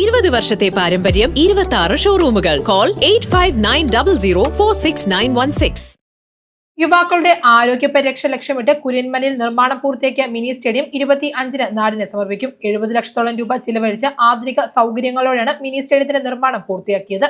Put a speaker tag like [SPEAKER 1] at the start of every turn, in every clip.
[SPEAKER 1] ഇരുപത് വർഷത്തെ പാരമ്പര്യം ഇരുപത്തി ആറ് ഷോറൂമുകൾ call eight five nine double zero four six nine one six
[SPEAKER 2] യുവാക്കളുടെ ആരോഗ്യ പരിരക്ഷ ലക്ഷ്യമിട്ട് കുര്യന്മലയിൽ നിർമ്മാണം പൂർത്തിയാക്കിയ മിനി സ്റ്റേഡിയം ഇരുപത്തി അഞ്ചിന് നാടിന് സമർപ്പിക്കും. എഴുപത് ലക്ഷത്തോളം രൂപ ചിലവഴിച്ച് ആധുനിക സൗകര്യങ്ങളോടെയാണ് മിനി സ്റ്റേഡിയത്തിന്റെ നിർമ്മാണം പൂർത്തിയാക്കിയത്.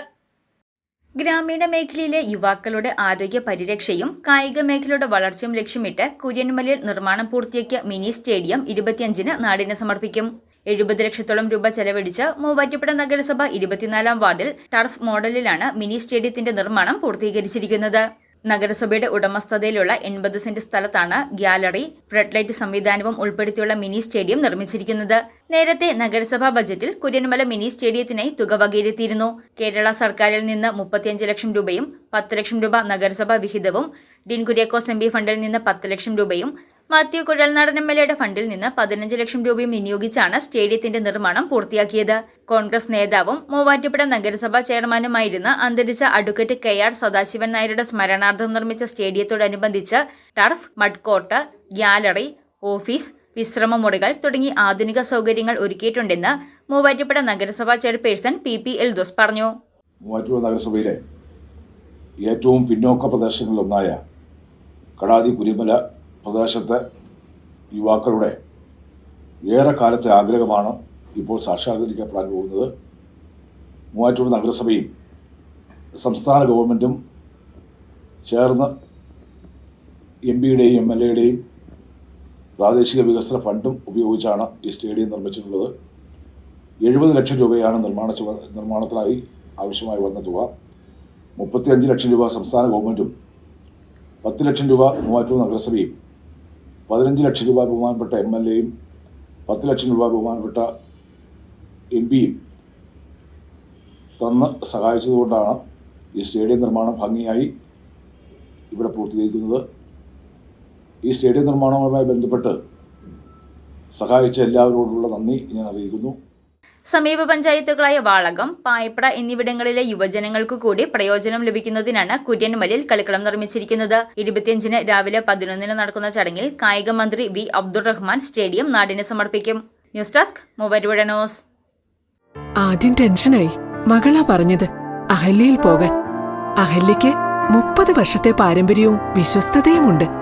[SPEAKER 3] ഗ്രാമീണ മേഖലയിലെ യുവാക്കളുടെ ആരോഗ്യ പരിരക്ഷയും കായിക മേഖലയുടെ വളർച്ചയും ലക്ഷ്യമിട്ട് കുര്യന്മലയിൽ നിർമ്മാണം പൂർത്തിയാക്കിയ മിനി സ്റ്റേഡിയം ഇരുപത്തിയഞ്ചിന് നാടിന് സമർപ്പിക്കും. എഴുപത് ലക്ഷത്തോളം രൂപ ചെലവഴിച്ച് മൂവാറ്റുപുഴ നഗരസഭ ഇരുപത്തിനാലാം വാർഡിൽ ടർഫ് മോഡലിലാണ് മിനി സ്റ്റേഡിയത്തിന്റെ നിർമ്മാണം പൂർത്തീകരിച്ചിരിക്കുന്നത്. നഗരസഭയുടെ ഉടമസ്ഥതയിലുള്ള എൺപത് സെന്റ് സ്ഥലത്താണ് ഗ്യാലറി ഫ്ലഡ് സംവിധാനവും ഉൾപ്പെടുത്തിയുള്ള മിനി സ്റ്റേഡിയം നിർമ്മിച്ചിരിക്കുന്നത്. നേരത്തെ നഗരസഭാ ബജറ്റിൽ കുര്യൻമല മിനി സ്റ്റേഡിയത്തിനായി തുക വകയിരുത്തിയിരുന്നു. കേരള സർക്കാരിൽ നിന്ന് മുപ്പത്തിയഞ്ച് ലക്ഷം രൂപയും പത്ത് ലക്ഷം രൂപ നഗരസഭാ വിഹിതവും ഡിൻ എം ബി ഫണ്ടിൽ നിന്ന് പത്ത് ലക്ഷം രൂപയും മാത്യു കുഴൽനാടൻ എം എൽ എയുടെ ഫണ്ടിൽ നിന്ന് പതിനഞ്ച് ലക്ഷം രൂപയും വിനിയോഗിച്ചാണ് സ്റ്റേഡിയത്തിന്റെ നിർമ്മാണം പൂർത്തിയാക്കിയത്. കോൺഗ്രസ് നേതാവും മൂവാറ്റുപുഴ നഗരസഭാ ചെയർമാനുമായിരുന്ന അന്തരിച്ച അഡ്വക്കേറ്റ് കെ ആർ സദാശിവൻ നായരുടെ സ്മരണാർത്ഥം നിർമ്മിച്ച സ്റ്റേഡിയത്തോടനുബന്ധിച്ച് turf mud court gallery office വിശ്രമമുറികൾ തുടങ്ങി ആധുനിക സൗകര്യങ്ങൾ ഒരുക്കിയിട്ടുണ്ടെന്ന് മൂവാറ്റുപുഴ നഗരസഭാ chairperson P P L those പറഞ്ഞു.
[SPEAKER 4] മൂവാറ്റുപുഴ നഗരസഭയിലെ ഏറ്റവും പിന്നോക്ക പ്രദേശങ്ങളിലൊന്നായ കടാതി കുരിമല പ്രദേശത്തെ യുവാക്കളുടെ ഏറെ കാലത്തെ ആഗ്രഹമാണ് ഇപ്പോൾ സാക്ഷാത്കരിക്കപ്പെടാൻ പോകുന്നത്. മൂവാറ്റൂർ നഗരസഭയും സംസ്ഥാന ഗവൺമെന്റും ചേർന്ന് എം പിയുടെയും എം എൽ എയുടെയും പ്രാദേശിക വികസന ഫണ്ടും ഉപയോഗിച്ചാണ് ഈ സ്റ്റേഡിയം നിർമ്മിച്ചിട്ടുള്ളത്. എഴുപത് ലക്ഷം രൂപയാണ് നിർമ്മാണ ചുമ നിർമ്മാണത്തിനായി ആവശ്യമായി വന്ന തുക. മുപ്പത്തിയഞ്ച് ലക്ഷം രൂപ സംസ്ഥാന ഗവൺമെന്റും പത്ത് ലക്ഷം രൂപ മൂവാറ്റൂർ നഗരസഭയും പതിനഞ്ച് ലക്ഷം രൂപ ബഹുമാനപ്പെട്ട എം എൽ എയും പത്ത് ലക്ഷം രൂപ ബഹുമാനപ്പെട്ട എം പിയും തന്ന് സഹായിച്ചതുകൊണ്ടാണ് ഈ സ്റ്റേഡിയം നിർമ്മാണം ഭംഗിയായി ഇവിടെ പൂർത്തീകരിക്കുന്നത്. ഈ സ്റ്റേഡിയം നിർമ്മാണവുമായി ബന്ധപ്പെട്ട് സഹായിച്ച എല്ലാവരോടുള്ള നന്ദി ഞാൻ അറിയിക്കുന്നു.
[SPEAKER 3] സമീപ പഞ്ചായത്തുകളായ വാളകം പായപ്പട എന്നിവിടങ്ങളിലെ യുവജനങ്ങൾക്ക് കൂടി പ്രയോജനം ലഭിക്കുന്നതിനാണ് കുര്യൻമലിൽ കളിക്കളം നിർമ്മിച്ചിരിക്കുന്നത്. ഇരുപത്തിയഞ്ചിന് രാവിലെ പതിനൊന്നിന് നടക്കുന്ന ചടങ്ങിൽ കായിക മന്ത്രി വി. അബ്ദുൾ റഹ്മാൻ സ്റ്റേഡിയം നാടിന് സമർപ്പിക്കും. News desk news.
[SPEAKER 5] ആദ്യം ടെൻഷനായി. മകളാ പറഞ്ഞത് അഹല്യയിൽ പോകാൻ. അഹല്യയ്ക്ക് മുപ്പത് വർഷത്തെ പാരമ്പര്യവും വിശ്വസ്തതയുമുണ്ട്.